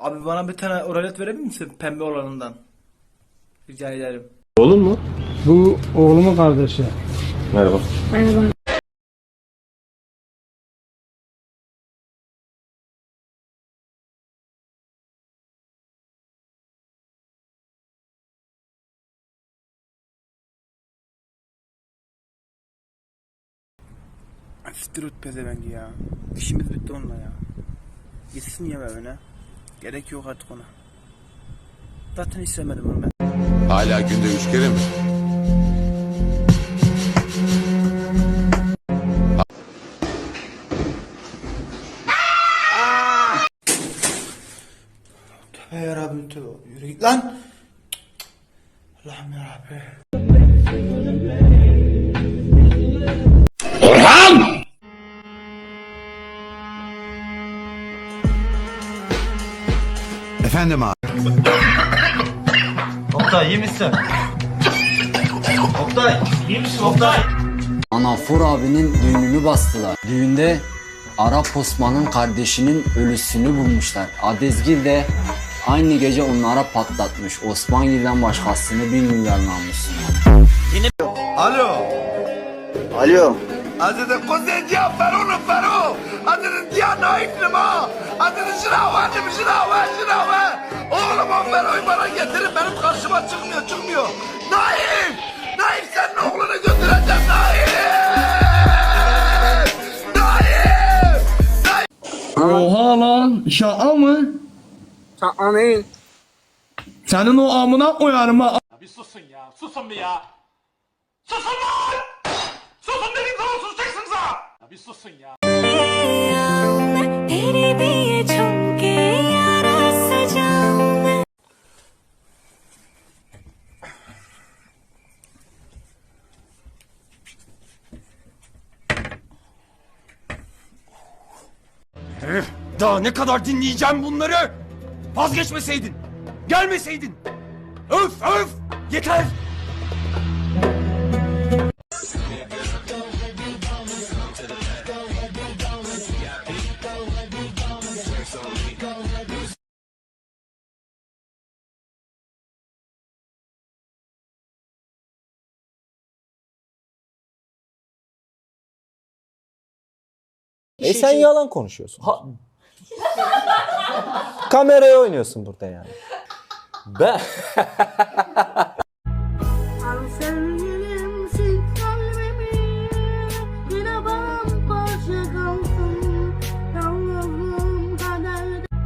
Abi bana bir tane oralet verebilir misin pembe olanından? Rica ederim. Oğlum mu? Bu oğlumun kardeşi. Merhaba. Siktir pezevenk ya. İşimiz bitti onunla ya. Gitsin ya evine. Gerek yok artık ona. Zaten istemedim onu ben. Hala günde üç kere mi? Tövbe yarabbim tövbe. Yürü git lan. Allah'ım yarabbim. Efendim abi. Oktay iyi misin? Oktay iyi misin Oktay? Anafor abinin düğününü bastılar. Düğünde Arap Osman'ın kardeşinin ölüsünü bulmuşlar. Adezgil de aynı gece onlara patlatmış. Osmangil'den başkasını bilmiyorlar namusuna. Alo. Alo. Hazreti Kuzey Diya Ferun'u Feru. Hazreti Diya Naif Lima. Hazreti Şırava Annem Şırava Şırava. Oğlum o Feru'yu bana getirin benim karşıma çıkmıyor çıkmıyor. Naif. Naif senin oğlunu götüreceğim Naif. Naif. Oha lan şaka mı? Şaka değil. Senin o amına koyarım ha. Bir susun ya susun bir ya. Susun lan! Susun dedim sana susacaksınız ha! Ya bir susun ya. Herif, daha ne kadar dinleyeceğim bunları? Vazgeçmeseydin, gelmeseydin. Öf öf, yeter. E sen yalan konuşuyorsun. Kameraya oynuyorsun burada yani. Ben